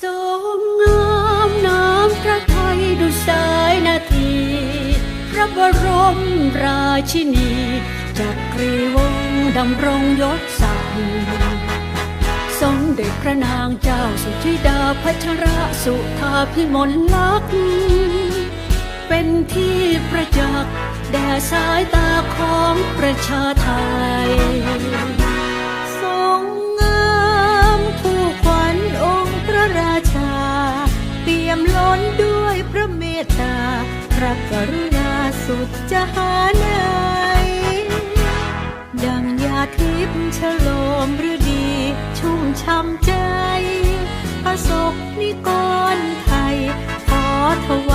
ทรงงามน้ำพระไทยดุสายนาที พระบรมราชินีจักรีวงศ์ดำรงยศศักดิ์สมเด็จพระนางเจ้าสุธิดาพัชรสุธาพิมลลักษณ์เป็นที่ประจักษ์แด่สายตาของประชาไทย ด้วยพระเมตตา พระกรุณาสุดจะหาไหนดังยาทิพย์ฉลมฤดี ชุ่มช่ำใจพระศกนิกรไทย ขอถว